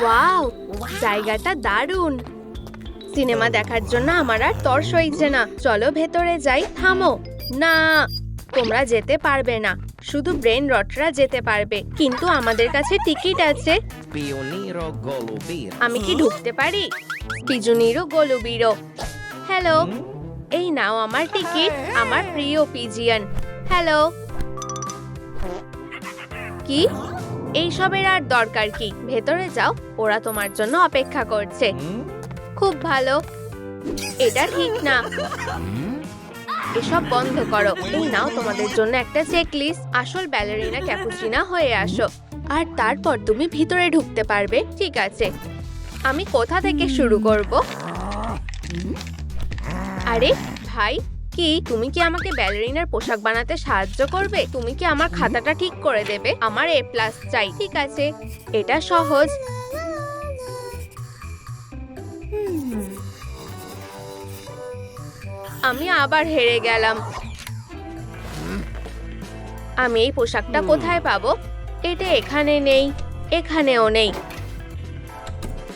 Wow জায়গাটা দারুণ। Cinema দেখার জন্য আমার আর তর সইছে না। চলো ভেতরে যাই থামো। না তোমরা যেতে পারবে না। শুধু ব্রেন রটরা যেতে পারবে। কিন্তু আমাদের কাছে টিকিট আছে। আমি কি ঢুকতে পারি? পিজুনিরও গলুবিরো হ্যালো এই নাও আমার টিকিট আমার প্রিয় পিজিয়ান। হ্যালো। কি? এইসবের আর দরকার কি? ভেতরে যাও ওরা তোমার জন্য অপেক্ষা করছে। খুব ভালো। এটা ঠিক না। এসব বন্ধ করো। এই নাও তোমাদের জন্য একটা চেকলিস্ট আসল ব্যালেরিনা ক্যাপুচিনা হয়ে আসো। আর তারপর তুমি ভিতরে ঢুকতে পারবে। ঠিক আছে। আমি কোথা থেকে শুরু করব? আরে ভাই কি তুমি কি আমাকে ব্যালারিনার পোশাক বানাতে সাহায্য করবে? তুমি কি আমার খাতাটা ঠিক করে দেবে? আমার এ প্লাস চাই ঠিক আছে? এটা সহজ। আমি আবার হেরে গেলাম। আমি এই পোশাকটা কোথায় পাবো? এটা এখানে নেই এখানেও নেই।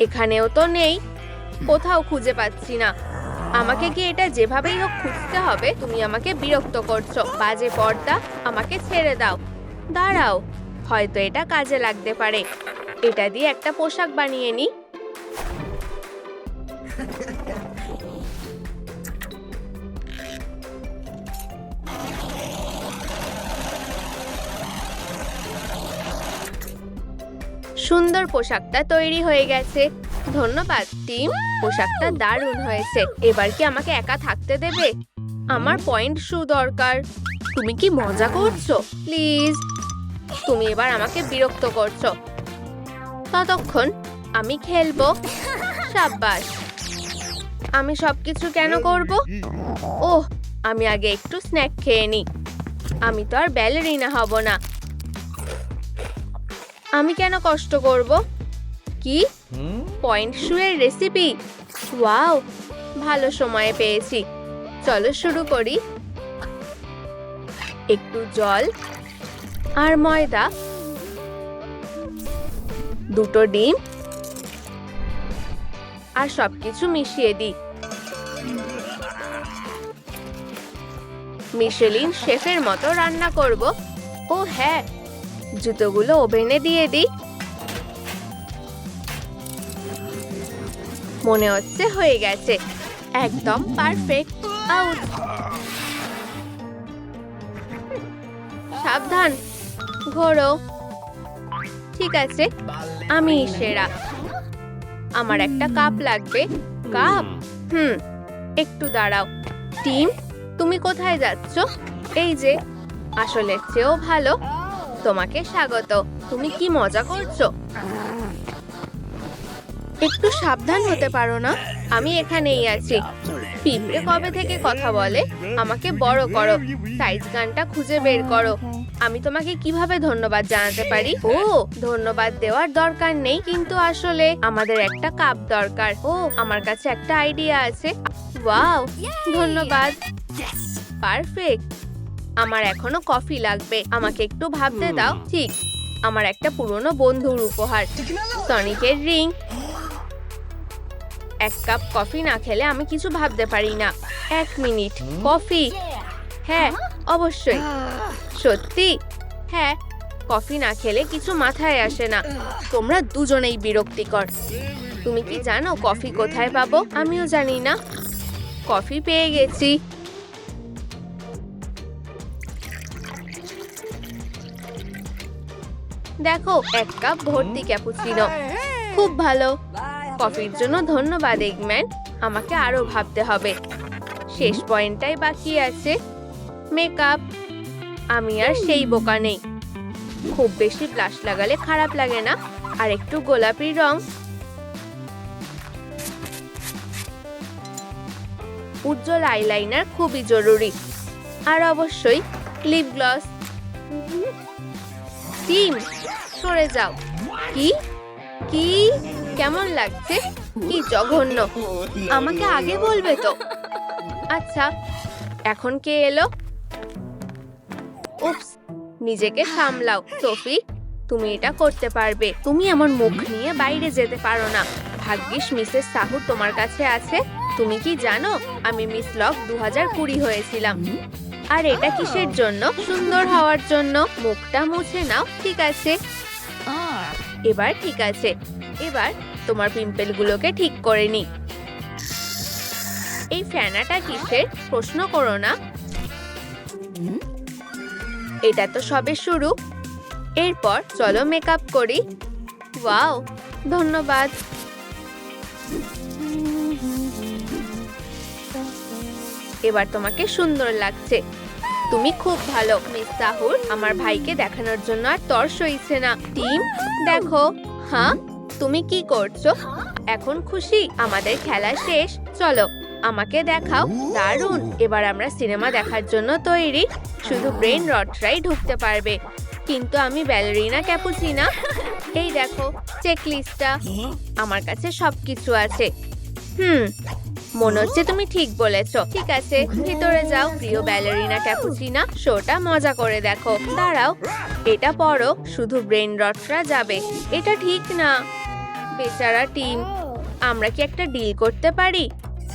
এখানেও তো নেই। কোথাও খুঁজে পাচ্ছি না। আমাকে কি এটা যেভাবেই হোক খুঁজতে হবে, তুমি আমাকে বিরক্ত করছ। বাজে পর্দা আমাকে ছেড়ে দাও। দাঁড়াও, হয়তো এটা কাজে লাগতে পারে। এটা দিয়ে একটা পোশাক বানিয়ে নি। সুন্দর পোশাকটা তৈরি হয়ে গেছে। ধন্যবাদ, টিম। পোশাকটা দারুণ হয়েছে। এবার কি আমাকে একা থাকতে দেবে? আমার পয়েন্ট শু দরকার। তুমি কি মজা করছ? প্লিজ। তুমি এবার আমাকে বিরক্ত করছ। ততক্ষণ আমি খেলব। সাব্বাস। আমি সবকিছু কেন করব? ওহ, আমি আগে একটু স্ন্যাক খেয়ে নিই আমি তো আর ব্যালেরিনা হব না। আমি কেন কষ্ট করব? কি? পয়েন্ট শুয়ের রেসিপি ওয়াও ভালো সময়ে পেয়েছি। চলো শুরু করি। একটু জল আর ময়দা। দুটো ডিম। আর সবকিছু মিশিয়ে দিই। মিশেলিন শেফের মতো রান্না করব। ও হ্যাঁ জুতোগুলো ওভেনে দিয়ে দিই। মনে হচ্ছে হয়ে গেছে। একদম পারফেক্ট। আউট। সাবধান। ঘোরো। ঠিক আছে, আমি সেরা। আমার একটা কাপ লাগবে। কাপ? হুম, একটু দাঁড়াও। টিম, তুমি কোথায় যাচ্ছ? এই যে আসলে চেয়েও ভালো। তোমাকে স্বাগত। তুমি কি মজা করছ? একটু সাবধান হতে পারো না? আমি এখানেই আছি। পিঁপড়ে কবে থেকে কথা বলে? আমাকে বড় করো। সাইজ গানটা খুঁজে বের করো। আমি তোমাকে কীভাবে ধন্যবাদ জানাতে পারি? ও, ধন্যবাদ দেওয়ার দরকার নেই কিন্তু আসলে আমাদের একটা কাপ দরকার। ও, আমার কাছে একটা আইডিয়া আছে। ওয়াও, ধন্যবাদ। পারফেক্ট। আমার এখনও কফি লাগবে। আমাকে একটু ভাবতে দাও ঠিক? আমার একটা পুরনো বন্ধুর উপহার। সনিকের রিং এক কাপ কফি না খেলে আমি কিছু ভাবতে পারি না। এক মিনিট কফি হ্যাঁ অবশ্যই। সত্যি? হ্যাঁ কফি না খেলে কিছু মাথায় আসে না। তোমরা দুজনেই বিরক্তিকর। তুমি কি জানো কফি কোথায় পাবো? আমিও জানি না। কফি পেয়ে গেছি। দেখো, এক কাপ ভর্তি ক্যাপুচিনো। খুব ভালো। কফির জন্য ধন্যবাদ, এগম্যান। আমাকে আরও ভাবতে হবে। শেষ পয়েন্টটাই বাকি আছে। মেকআপ। আমি আর সেই বোকা নেই। খুব বেশি ব্লাশ লাগালে খারাপ লাগে না। আর একটু গোলাপি রং। উজ্জ্বল আইলাইনার খুবই জরুরি। আর অবশ্যই লিপ গ্লস টিম সরে যাও। কি? কি? কেমন লাগছে? কি জঘন্য। আমাকে আগে বলবে তো। আচ্ছা এখন কে এলো? উপস নিজেকে সামলাও। সোফি, তুমি এটা করতে পারবে। তুমি এমন মুখ নিয়ে বাইরে যেতে পারো না। ভাগ্যিস মিসেস সাহুর তোমার কাছে আছে। তুমি কি জানো? আমি মিস লক দু হাজার কুড়ি হয়েছিলাম। আর এটা কিসের জন্য? সুন্দর হওয়ার জন্য। মুখটা মুছে নাও ঠিক আছে? এবার ঠিক আছে। এবার তোমার পিম্পলগুলোকে ঠিক করে নি। এই ফ্যানাটা কিসের? প্রশ্ন করো না। এটা তো সবে শুরু। এরপর চলো মেকআপ করি। ওয়াও ধন্যবাদ। এবার তোমাকে সুন্দর লাগছে। তুমি খুব ভালো, মিস সাহুর আমার ভাইকে দেখানোর জন্য আর তর সইছে না। টিম, দেখো হ্যাঁ তুমি কি করছ? এখন খুশি? আমাদের খেলা শেষ। চলো, আমাকে দেখাও। দারুণ! এবার আমরা সিনেমা দেখার জন্য তৈরি। শুধু ব্রেন রটরাই ঢুকতে পারবে। কিন্তু আমি ব্যালেরিনা ক্যাপুচিনা। এই দেখো চেক লিস্টটা আমার কাছে সবকিছু আছে। হুম মনে হচ্ছে তুমি ঠিক বলেছ। ঠিক আছে, ভিতরে যাও, প্রিয় ব্যালেরিনা ক্যাপুচিনা শোটা মজা করে দেখো। দাঁড়াও, এটা পড়ো শুধু ব্রেন রটরা যাবে। এটা ঠিক না। বেচারা টিম, আমরা কি একটা ডিল করতে পারি?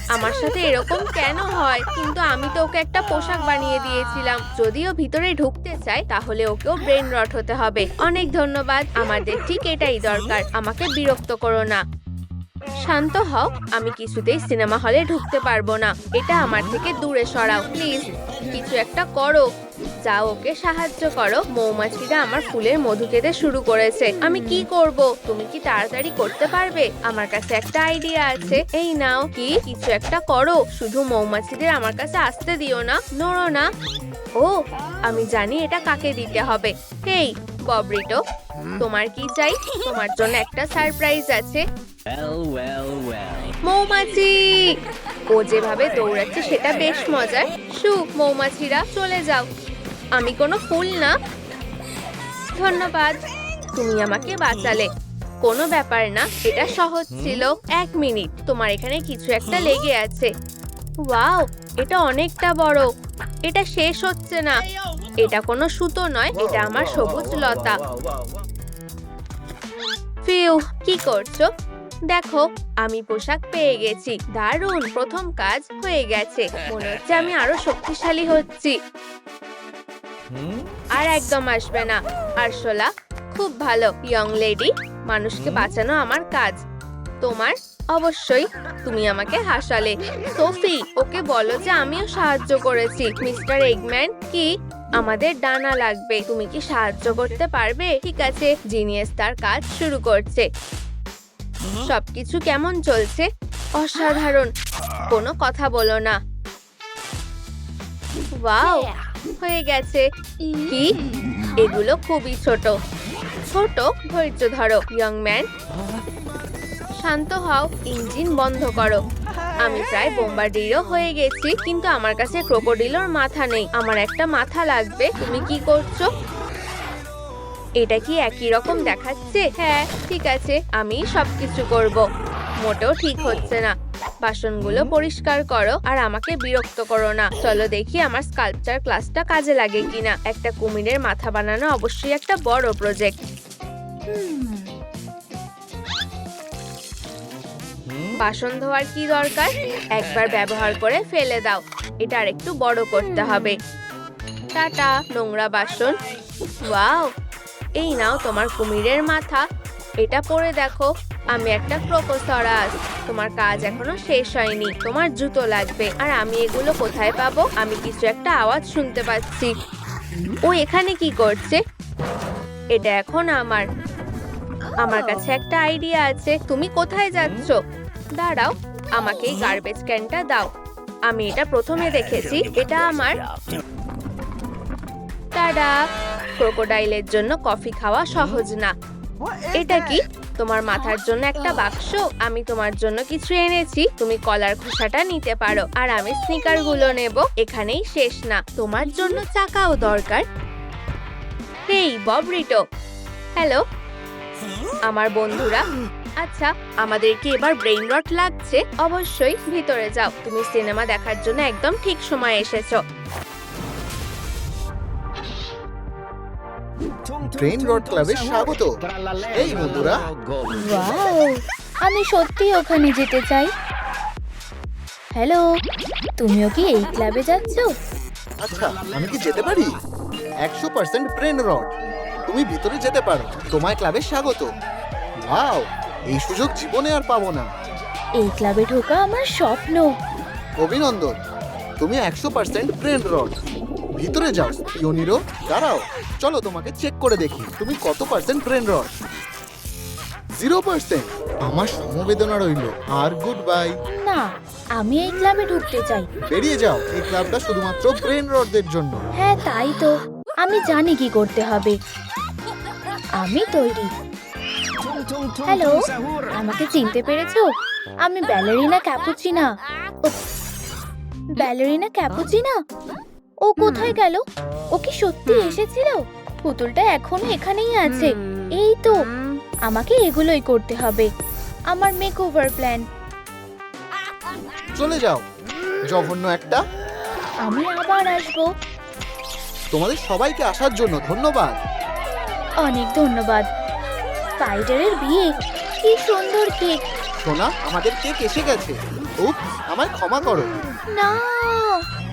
আমার সাথে এরকম কেন হয়? কিন্তু আমি তো ওকে একটা পোশাক বানিয়ে দিয়েছিলাম। যদিও ভিতরে ঢুকতে চায়, তাহলে ওকেও ব্রেন রট হতে হবে। অনেক ধন্যবাদ, আমাদের ঠিক এটাই দরকার। আমাকে বিরক্ত করো না। শান্ত হও আমি কিছুতেই সিনেমা হলে ঢুকতে পারব না। এটা আমার থেকে দূরে সরাও প্লিজ। কিছু একটা করো। যাও ওকে সাহায্য করো মৌমাছিরা আমার ফুলের মধু খেতে শুরু করেছে। আমি কি করব? তুমি কি তাড়াতাড়ি করতে পারবে? আমার কাছে একটা আইডিয়া আছে। এই নাও কি? কিছু একটা করো। শুধু মৌমাছিদের আমার কাছে আসতে দিও না নড়ো না। ও আমি জানি এটা কাকে দিতে হবে। হেই ববরিটো তোমার কি চাই? তোমার জন্য একটা সারপ্রাইজ আছে. মৌমাছি। ও যেভাবে দৌড়াচ্ছে সেটা বেশ মজার। সু মৌমাছিরা চলে যাও। আমি কোনো ফুল না। ধন্যবাদ। তুমি আমাকে বাঁচালে। কোনো ব্যাপার না এটা সহজ ছিল। এক মিনিট। তোমার এখানে কিছু একটা লেগে আছে। ওয়াও এটা অনেকটা বড়। এটা শেষ হচ্ছে না। এটা কোনো সুতো নয় এটা আমার সবুজ লতা। ফিউ কি করছ? দেখো আমি পোশাক পেয়ে গেছি। দারুণ প্রথম কাজ হয়ে গেছে। মনে হচ্ছে আমি আরও শক্তিশালী হচ্ছি। আর একদম আসবে না। আরশোলা খুব ভালো। ইয়ং লেডি মানুষকে বাঁচানো আমার কাজ। তোমার? অবশ্যই। তুমি আমাকে হাসালে। সোফি ওকে বলো যে আমিও সাহায্য করেছি। মিস্টার এগম্যান কি? আমাদের ডানা লাগবে। তুমি কি সাহায্য করতে পারবে? ঠিক আছে। জিনিয়াস তার কাজ শুরু করছে। সবকিছু কেমন চলছে? অসাধারণ। কোনো কথা বলো না। ওয়াও হয়ে গেছে। কি? এগুলো খুবই ছোট। ছোট? ধৈর্য ধরো ইয়ং ম্যান শান্ত হও ইঞ্জিন বন্ধ করো। আমি প্রায় বোম্বার্ডিরও হয়ে গেছি কিন্তু আমার কাছে ক্রোকোডিলোর মাথা নেই। আমার একটা মাথা লাগবে তুমি কি করছ? এটা কি একই রকম দেখাচ্ছে? হ্যাঁ ঠিক আছে, আমি সবকিছু করব। মোটেও ঠিক হচ্ছে না। বাসনগুলো পরিষ্কার করো আর আমাকে বিরক্ত করো না। চলো দেখি আমার স্কাল্পচার ক্লাসটা কাজে লাগে কিনা। একটা কুমিরের মাথা বানানো অবশ্যই একটা বড় প্রজেক্ট বাসন ধোয়ার কি দরকার? একবার ব্যবহার করে ফেলে দাও। এটা আর একটু বড় করতে হবে। টাটা, নোংরা বাসন। ওয়াও! এই নাও তোমার কুমিরের মাথা। এটা পরে দেখো, আমি একটা ক্রোকোসরাস তোমার কাজ এখনও শেষ হয়নি, তোমার জুতো লাগবে। আর আমি এগুলো কোথায় পাবো? আমি কিছু একটা আওয়াজ শুনতে পাচ্ছি। ও এখানে কি করছে? এটা এখন আমার। আমার কাছে একটা আইডিয়া আছে। তুমি কোথায় যাচ্ছ? দাঁড়াও, আমাকে এই গার্বেজ ক্যানটা দাও। আমি এটা প্রথমে দেখেছি, এটা আমার। টাডা ক্রোকোডাইলের জন্য কফি খাওয়া সহজ না। এটা কি? তোমার মাথার জন্য একটা বাক্স? আমি তোমার জন্য কিছু এনেছি। তুমি কলার খোসাটা নিতে পারো। আর আমি স্নিকারগুলো নেব। এখানেই শেষ না। তোমার জন্য চাকাও দরকার। হেই ববরিটো হ্যালো। আমার বন্ধুরা। আচ্ছা আমাদের কি এবার ব্রেইন রট লাগছে? অবশ্যই ভিতরে যাও। তুমি সিনেমা দেখার জন্য একদম ঠিক সময় এসেছ। ট্রেন রড ক্লাবে স্বাগত। এই বন্ধুরা। ওয়াও আমি সত্যি ওখানে যেতে চাই। হ্যালো তুমিও কি এই ক্লাবে যাচ্ছ? আচ্ছা আমি কি যেতে পারি? একশো পার্সেন্ট ট্রেন রড তুমি ভিতরে যেতে পারো। তোমায় ক্লাবে স্বাগত। ওয়াও এই সুযোগ জীবনে আর পাবো না। এই ক্লাবে ঢোকা আমার স্বপ্ন। অভিনন্দন। তুমি একশো পার্সেন্ট ট্রেন রড ভিতরে যাও পিওনিরো দাঁড়াও চলো তোমাকে চেক করে দেখি তুমি কত percent brain rot zero percent আমার সমবেদনা রইল আর গুড বাই না আমি এই ক্লাবে ঢুকতে চাই। বেরিয়ে যাও এই ক্লাবটা শুধুমাত্র ব্রেন রডদের জন্য। হ্যাঁ তাই তো। আমি জানি কি করতে হবে। আমি তৈরি। হ্যালো আমাকে চিনতে পেরেছ? আমি ব্যালেরিনা ক্যাপুচিনা ব্যালেরিনা ক্যাপুচিনা ও কোথায় গেল? ও কি সত্যি এসেছিল? পুতুলটা এখনও এখানেই আছে। এই তো আমাকে এগুলোই করতে হবে। আমার মেকওভার প্ল্যান চলে যাও। জঘন্য একটা। আমি আবার আসব। তোমাদের সবাইকে আসার জন্য ধন্যবাদ। অনেক ধন্যবাদ। স্পাইডারের বিয়ে কি সুন্দর কেক। সোনা আমাদের কেক এসে গেছে। উপ আমায় ক্ষমা করো। না।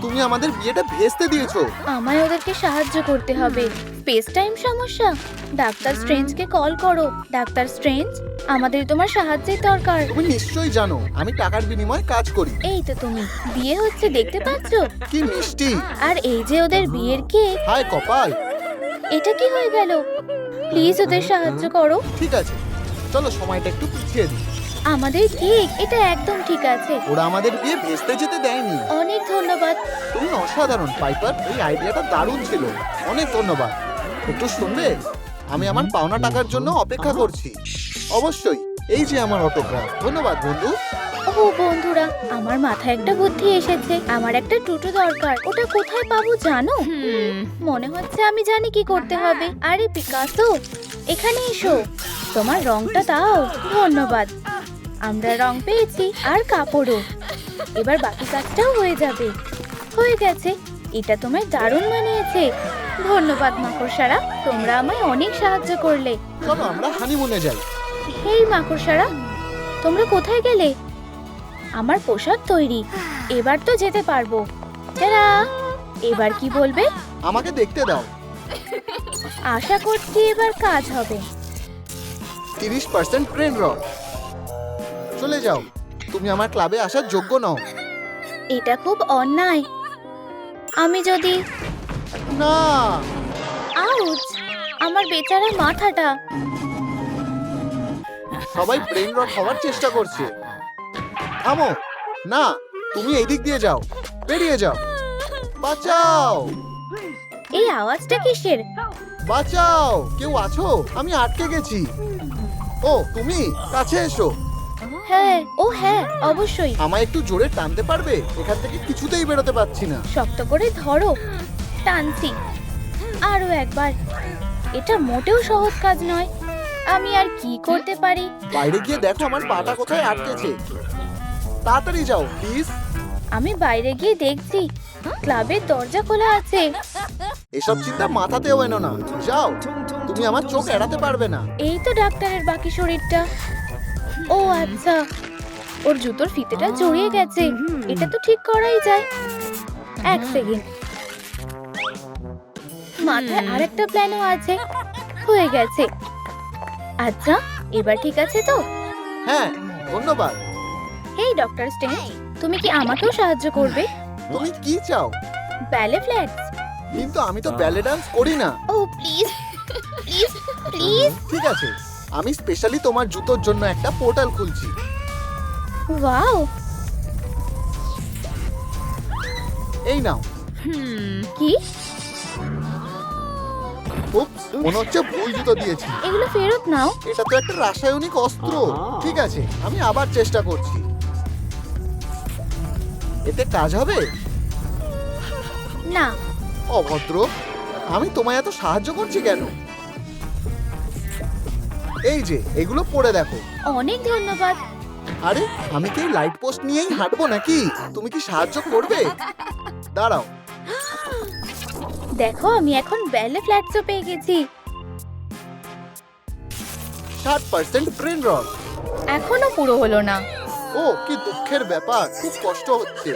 তুমি আমাদের বিয়েটা ভেস্তে দিয়েছ। আমায় ওদেরকে সাহায্য করতে হবে। স্পেস টাইম সমস্যা। ডাক্তার স্ট্রেঞ্জকে কল করো। ডাক্তার স্ট্রেঞ্জ আমাদের তোমার সাহায্যের দরকার। তুমি নিশ্চয়ই জানো আমি টাকার বিনিময়ে কাজ করি। এই তো তুমি বিয়ে হচ্ছে দেখতে পাচ্ছ? কি মিষ্টি। আর এই যে ওদের বিয়ের কেক। হায় কপাল। এটা কি হয়ে গেল? প্লিজ ওদের সাহায্য করো। ঠিক আছে চলো সময়টা একটু পিছিয়ে দিই। আমাদের কেক এটা একদম ঠিক আছে। ওরা আমাদের বিয়ে ভেস্তে যেতে দেয়নি। অনেক ধন্যবাদ। তুমি অসাধারণ পাইপার এই আইডিয়াটা দারুণ ছিল। অনেক ধন্যবাদ। একটু শুনবে আমি আমার পাওনা টাকার জন্য অপেক্ষা করছি। অবশ্যই এই যে আমার অটোগ্রাফ ধন্যবাদ বন্ধু। ও বন্ধুরা আমার মাথায় একটা বুদ্ধি এসেছে। আমার একটা টুটু দরকার। ওটা কোথায় পাবো জানো? মনে হচ্ছে আমি জানি কি করতে হবে। আরে পিকাসো এখানে এসো। তোমার রংটা দাও। ধন্যবাদ। আমরা রং পেয়েছি আর কাপড়ও। এবার বাকি কাজটাও হয়ে যাবে। হয়ে গেছে। এটা তোমায় দারুণ মানিয়েছে। ধন্যবাদ মাকড়সারা তোমরা আমায় অনেক সাহায্য করলে। চলো আমরা হানিমুনে যাই। হেই মাকড়সারা তোমরা কোথায় গেলে? আমার পোশাক তৈরি। এবার তো যেতে পারব। তারা এবার কি বলবে? আমাকে দেখতে দাও। আশা করছি এবার কাজ হবে। তিরিশ পার্সেন্ট ব্রেন রড চলে যাও। তুমি আমার ক্লাবে আসার যোগ্য নও। এটা খুব অন্যায়। আমি যদি না। আউচ আমার বেচারা মাথাটা। সবাই ব্রেন রড হওয়ার চেষ্টা করছে। থামো। না তুমি এই দিক দিয়ে যাও। বেরিয়ে যাও। বাঁচাও। এই আওয়াজটা কিসের? বাঁচাও। কেউ আছো? আমি আটকে গেছি। ও তুমি কাছে এসো। হ্যাঁ ও হ্যাঁ অবশ্যই। আমায় একটু জোরে টানতে পারবে? এখান থেকে কিছুতেই বেরোতে পারছি না। শক্ত করে ধরো। টানছি। আরও একবার। এটা মোটেও সহজ কাজ নয়। আমি আর কি করতে পারি? বাইরে গিয়ে দেখো আমার পাটা কোথায় আটকেছে। তাড়াতাড়ি যাও প্লিজ। আমি বাইরে গিয়ে দেখছি। ক্লাবের দরজা খোলা আছে। এসব চিন্তা মাথাতেও এনো না। যাও তুমি আমার চোখ এড়াতে পারবে না। এই তো ডাক্তারের বাকি শরীরটা। ও আচ্ছা। ওর জুতোর ফিতেটা জড়িয়ে গেছে। এটা তো ঠিক করাই যায়। এক সেকেন্ড। মাথায় আরেকটা প্ল্যানও আছে। হয়ে গেছে। আচ্ছা এবার ঠিক আছে তো? হ্যাঁ ধন্যবাদ। হেই ডক্টর স্টেন তুমি কি আমাকেও সাহায্য করবে? তুমি কি চাও? ব্যালে ফ্ল্যাটস কিন্তু আমি তো ব্যালে ডান্স করি না। ও প্লিজ প্লিজ প্লিজ ঠিক আছে। আমি স্পেশালি তোমার জুতোর জন্য একটা পোর্টাল খুলছি। ওয়াও। এই নাও। কি? উপস মনে হচ্ছে ভুল জুতো দিয়েছি। এগুলো ফেরত নাও। এটা তো একটা রাসায়নিক অস্ত্র। ঠিক আছে আমি আবার চেষ্টা করছি। এতে কাজ হবে? না। অভদ্র আমি তোমায় এত সাহায্য করছি কেন? এই যে এগুলো পড়ে দেখো। অনেক ধন্যবাদ। আরে আমি কি লাইট পোস্ট নিয়েই হাঁটবো নাকি? তুমি কি সাহায্য করবে? দাঁড়াও। দেখো আমি এখন ব্যালে ফ্ল্যাটসও পেয়ে গেছি। ষাট পার্সেন্ট ব্রেন রড এখনও পুরো হলো না। ও কি দুঃখের ব্যাপার খুব কষ্ট হচ্ছে।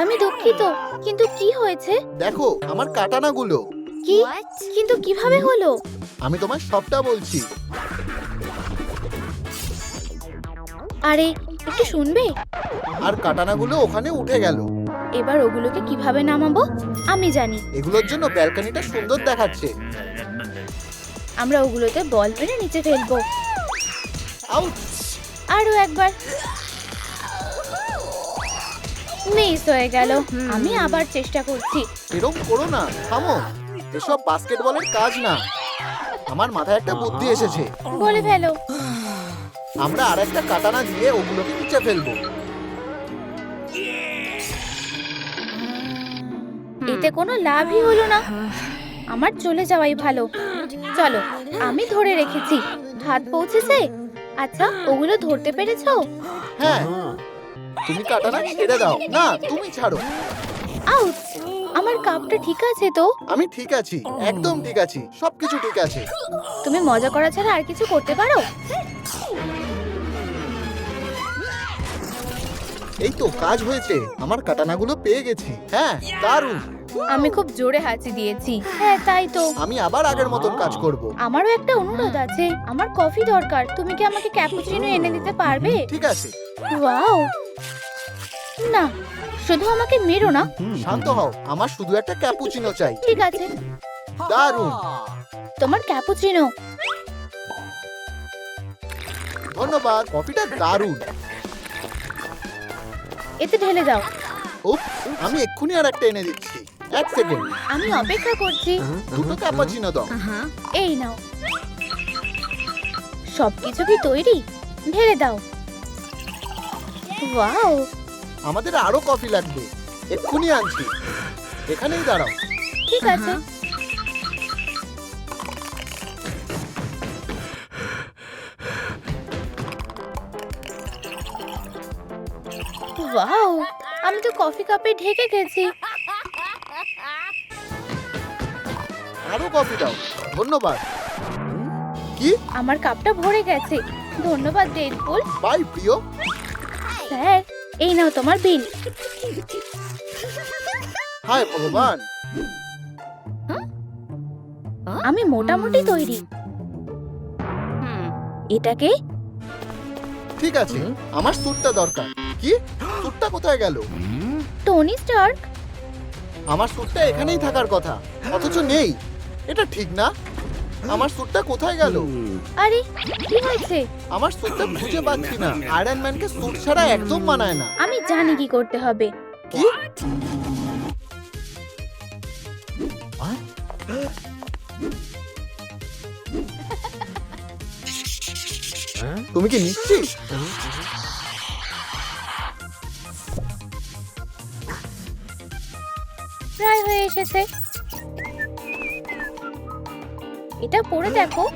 আমি দুঃখিত কিন্তু কি হয়েছে? দেখো আমার কাটানাগুলো। কি? কিন্তু কীভাবে হলো? আমি তোমায় সবটা বলছি। আরে একটু শুনবে? আর কাটানাগুলো ওখানে উঠে গেল। এবার ওগুলোকে কীভাবে নামাবো? আমি জানি। এগুলোর জন্য ব্যালকনিটা সুন্দর দেখাচ্ছে। আমরা ওগুলোতে বল মেরে নিচে ফেলব। আউট আরও একবার। মিস হয়ে গেল। আমি আবার চেষ্টা করছি। এরকম করো না থামো। এসব বাস্কেটবলের কাজ না। আমার মাথায় একটা বুদ্ধি এসেছে। বলে ফেলো। আমরা আর একটা কাটানা দিয়ে ওগুলোকে নিচে ফেলব। এতে কোনো লাভই হলো না। আমার চলে যাওয়াই ভালো। চলো আমি ধরে রেখেছি। হাত পৌঁছেছে? আচ্ছা ওগুলো ধরতে পেরেছ? হ্যাঁ। তুমি কাটানা ছেড়ে দাও। না তুমি ছাড়ো। আউট! আমার কাপটা ঠিক আছে তো? আমি ঠিক আছি একদম ঠিক আছি সবকিছু ঠিক আছে। তুমি মজা করা ছাড়া আর কিছু করতে পারো? এই তো কাজ হয়েছে। আমার কাটানাগুলো পেয়ে গেছি। হ্যাঁ দারুণ। আমি খুব জোরে হাঁচি দিয়েছি। হ্যাঁ তাই তো। আমি আবার আগের মতন কাজ করব। আমারও একটা অনুরোধ আছে। আমার কফি দরকার। তুমি কি আমাকে ক্যাপুচিনো এনে দিতে পারবে? ঠিক আছে। ওয়াও। না শুধু আমাকে মেরো না। শান্ত হও। আমার শুধু একটা ক্যাপুচিনো চাই। ঠিক আছে। দারুণ। তোমার ক্যাপুচিনো। ধন্যবাদ কফিটা দারুণ। এতে ঢেলে দাও। উপ আমি এক্ষুনি আর একটা এনে দিচ্ছি। এক সেকেন্ড। আমি অপেক্ষা করছি। দুটো ক্যাপাচিনো দাও। এই নাও। সবকিছু কি তৈরি? ঢেলে দাও। ওয়াও। আমাদের আরও কফি লাগবে। এক্ষুনি আনছি। এখানেই দাঁড়াও। ঠিক আছে। ওয়াও আমি তো কফি কাপে ঢেকে গেছি। আরও কফি দাও ধন্যবাদ। কি? আমার কাপটা ভরে গেছে। ধন্যবাদ ডেডপুল। বাই প্রিয়। স্যার এই নাও তোমার বিল হায় ভগবান। আমি মোটামুটি তৈরি। এটাকে? ঠিক আছে আমার স্যুটটা দরকার। কি? স্যুটটা কোথায় গেল? Tony Stark? আমার স্যুটটা এখানেই থাকার কথা। অথচ নেই। এটা ঠিক না। আমার স্যুটটা কোথায় গেল? আরে কি হয়েছে? আমার স্যুটটা খুঁজে পাচ্ছি না। আয়রন ম্যানকে স্যুট ছাড়া একদম মানায় না। আমি জানি কি করতে হবে। কি? তুমি কি নিশ্চিত? এসেছে। এটা পরে দেখো।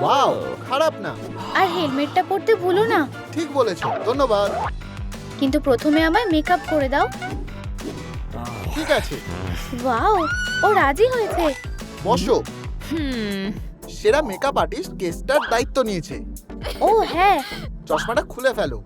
ওয়াও খারাপ না। আর হেলমেটটা পরতে ভুলো না। ঠিক বলেছ ধন্যবাদ। কিন্তু প্রথমে আমায় মেকআপ করে দাও। ঠিক আছে। ওয়াও ও রাজি হয়েছে। বসো। সেরা মেকআপ আর্টিস্ট কেসটার দায়িত্ব নিয়েছে। ও হ্যাঁ। চশমাটা খুলে ফেলো।